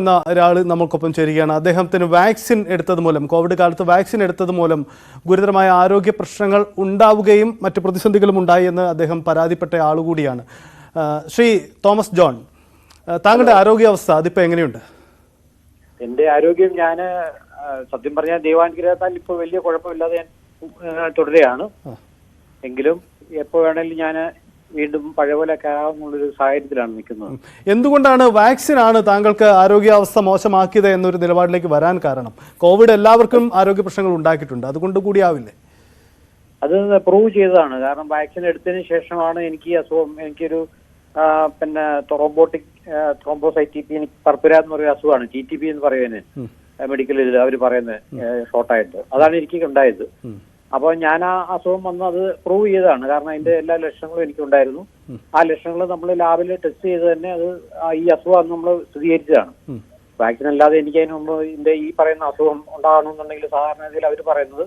എന്ന ഒരാൾ നമ്മൾക്കൊപ്പം ചേരുകയാണ്. അദ്ദേഹത്തിന് വാക്സിൻ എടുത്തത് മൂലം കോവിഡ് കാലത്ത് വാക്സിൻ എടുത്തത് മൂലം ഗുരുതരമായ ആരോഗ്യ പ്രശ്നങ്ങൾ ഉണ്ടാവുകയും മറ്റ് പ്രതിസന്ധികളും ഉണ്ടായി എന്ന് അദ്ദേഹം പരാതിപ്പെട്ട ആളുകൂടിയാണ് ശ്രീ തോമസ് ജോൺ താങ്കളുടെ ആരോഗ്യാവസ്ഥ അതിപ്പോൾ എങ്ങനെയുണ്ട്? എന്റെ ആരോഗ്യം ഞാൻ സത്യം പറഞ്ഞാൽ ദൈവാനുഗ്രഹത്താൽ ഇപ്പൊ വലിയ കുഴപ്പമില്ലാതെ ഞാൻ തുടരുകയാണ്. എങ്കിലും എപ്പോ വേണേലും ഞാൻ വീണ്ടും പഴയ പോലെ ആകാമെന്നുള്ളൊരു സാഹചര്യത്തിലാണ് നിൽക്കുന്നത്. എന്തുകൊണ്ടാണ് വാക്സിൻ ആണ് താങ്കൾക്ക് ആരോഗ്യാവസ്ഥ മോശമാക്കിയത് എന്നൊരു നിലപാടിലേക്ക് വരാൻ കാരണം? കോവിഡ് എല്ലാവർക്കും ആരോഗ്യ പ്രശ്നങ്ങൾ ഉണ്ടാക്കിയിട്ടുണ്ട്. അതുകൊണ്ട് കൂടിയാവില്ലേ അത് പ്രൂവ് ചെയ്തതാണ്. കാരണം വാക്സിൻ എടുത്തതിന് ശേഷമാണ് എനിക്ക് അസുഖം എനിക്കൊരു പിന്നെ ത്രോംബോട്ടിക് ത്രോംബോസൈറ്റിപി എനിക്ക് പർപ്പുര എന്ന് പറയുന്ന അസുഖമാണ്. ടി ടി പി എന്ന് പറയുന്നത് മെഡിക്കലിൽ അവർ പറയുന്നത് ഷോർട്ടായിട്ട് അതാണ് എനിക്ക് ഉണ്ടായത്. അപ്പോൾ ഞാൻ ആ അസുഖം വന്ന് അത് പ്രൂവ് ചെയ്തതാണ്. കാരണം അതിന്റെ എല്ലാ ലക്ഷണങ്ങളും എനിക്കുണ്ടായിരുന്നു. ആ ലക്ഷണങ്ങൾ നമ്മൾ ലാബിൽ ടെസ്റ്റ് ചെയ്ത് തന്നെ അത് ഈ അസുഖം നമ്മൾ സ്ഥിരീകരിച്ചതാണ്. വാക്സിൻ അല്ലാതെ എനിക്ക് അതിന് മുമ്പ് ഇതിന്റെ ഈ പറയുന്ന അസുഖം ഉണ്ടാകണമെന്നുണ്ടെങ്കിൽ സാധാരണഗതിയിൽ അവർ പറയുന്നത്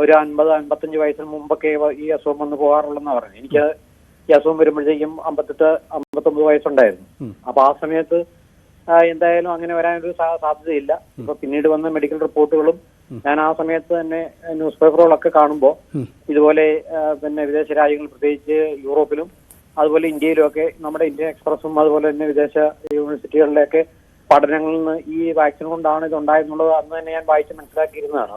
ഒരു അൻപത് അൻപത്തഞ്ച് വയസ്സിന് മുമ്പൊക്കെ ഈ അസുഖം വന്ന് പോകാറുള്ളെന്നാണ് പറയുന്നത് എനിക്ക് ഈ അസുഖം വരുമ്പോഴത്തേക്കും അമ്പത്തെട്ട് അമ്പത്തൊമ്പത് വയസ്സുണ്ടായിരുന്നു. അപ്പൊ ആ സമയത്ത് എന്തായാലും അങ്ങനെ വരാനൊരു സാധ്യതയില്ല. ഇപ്പൊ പിന്നീട് വന്ന മെഡിക്കൽ റിപ്പോർട്ടുകളും ഞാൻ ആ സമയത്ത് തന്നെ ന്യൂസ് പേപ്പറുകളൊക്കെ കാണുമ്പോൾ ഇതുപോലെ പിന്നെ വിദേശ രാജ്യങ്ങൾ പ്രത്യേകിച്ച് യൂറോപ്പിലും അതുപോലെ ഇന്ത്യയിലും ഒക്കെ നമ്മുടെ ഇന്ത്യൻ എക്സ്പ്രസും അതുപോലെ തന്നെ വിദേശ യൂണിവേഴ്സിറ്റികളിലൊക്കെ പഠനങ്ങളിൽ നിന്ന് ഈ വാക്സിൻ കൊണ്ടാണ് ഇത് ഉണ്ടായെന്നുള്ളത് അന്ന് തന്നെ ഞാൻ വായിച്ച് മനസ്സിലാക്കിയിരുന്നതാണ്.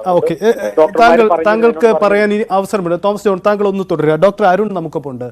താങ്കൾക്ക് പറയാൻ അവസരമുണ്ട് തോമസ് ജോൺ താങ്കൾ ഒന്ന് തുടരുക. ഡോക്ടർ അരുൺ നമുക്കൊപ്പം ഉണ്ട്